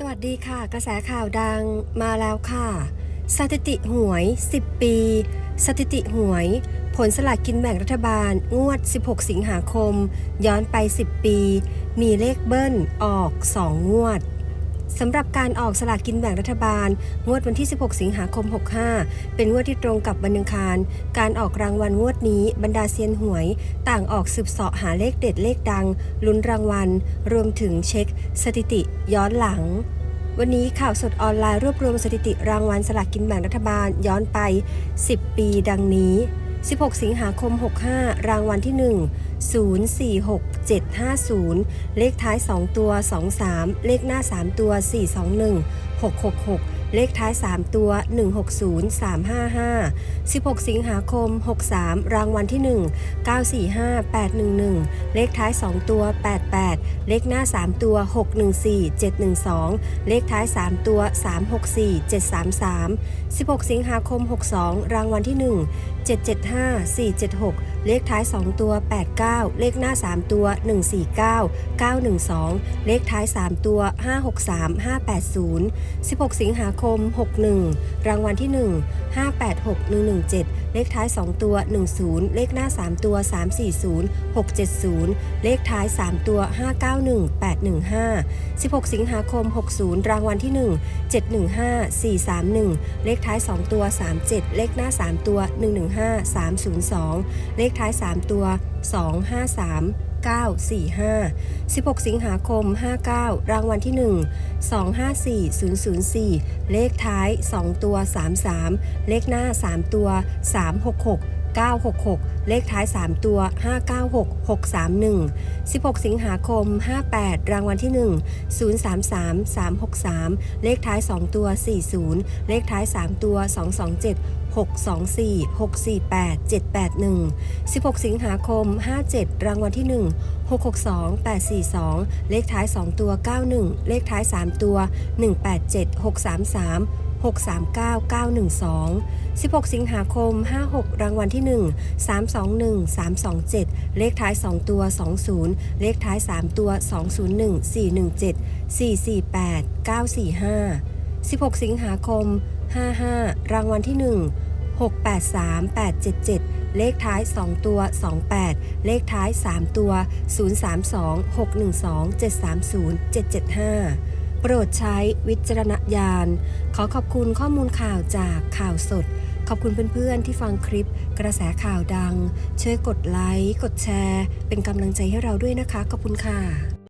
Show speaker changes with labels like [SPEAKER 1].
[SPEAKER 1] สวัสดีค่ะ กระแสข่าวดังมาแล้วค่ะ สถิติหวย 10 ปี สถิติหวย ผลสลากกินแบ่งรัฐบาล งวด 16 สิงหาคม ย้อนไป 10 ปี มีเลขเบิ้ลออก 2 งวด สำหรับการออกสลากกินแบ่งรัฐบาล งวดวันที่ 16 สิงหาคม 65 เป็นงวดที่ตรงกับวันอังคาร การออกรางวัลงวดนี้ บรรดาเซียนหวย ต่างออกสืบเสาะหาเลขเด็ดเลขดัง ลุ้นรางวัล รวมถึงเช็ค สถิติย้อนหลังวันนี้ข่าวสดออนไลน์รวบรวมสถิติรางวัลสลากกินแบ่งรัฐบาลย้อนไป 10 ปีดังนี้ 16 สิงหาคม 65 รางวัลที่ 1 046750 เลขท้าย 2 ตัว 23 เลขหน้า 3 ตัว 421 666 เลขท้าย 3 ตัว 160 355 16 สิงหาคม 63 รางวัลที่ 1 945 811 เลขท้าย 2 ตัว 88 เลขหน้า 3 ตัว 614 712 เลขท้าย 3 ตัว 364 733 16 สิงหาคม 62 รางวัลที่ 1 775 476 เลขท้าย 2 ตัว 89 เลขหน้า 3 ตัว 149 912 เลขท้าย 3 ตัว 563 580 16 สิงหาคม 61 รางวัลที่ 1 586 117เลขท้าย 2 ตัว 10 เลขหน้า 3 ตัว 340 670 เลขท้าย 3 ตัว 591 815 16 สิงหาคม 60 รางวัลที่ 1 715 431 เลขท้าย 2 ตัว 37 เลขหน้า 3 ตัว 115 302 เลขท้าย 3 ตัว 253 945 16 สิงหาคม 59 รางวัลที่ 1 254004 เลขท้าย 2 ตัว 33 เลขหน้า 3 ตัว 366 966 เลขท้าย 3 ตัว 596 631 16 สิงหาคม 58 รางวัลที่ 1 033 363 เลขท้าย 2 ตัว 40 เลขท้าย 3 ตัว 227 624 648 781 16 สิงหาคม 57 รางวัลที่ 1 662 842 เลขท้าย 2 ตัว 91 เลขท้าย 3 ตัว 187 633 639 912 16 สิงหาคม 56 รางวัลที่ 1 321 327 เลขท้าย 2 ตัว 20 เลขท้าย 3 ตัว 201 417 448 945 16 สิงหาคม 55 รางวัลที่ 1 683 877 เลขท้าย 2 ตัว 28 เลขท้าย 3 ตัว 032 612 730 775 ปรดใช้วิจารณญาณ ขอขอบคุณข้อมูลข่าวจากข่าวสด ขอบคุณเพื่อนๆที่ฟังคลิปกระแสข่าวดัง ช่วยกดไลค์ กดแชร์ เป็นกำลังใจให้เราด้วยนะคะ ขอบคุณค่ะ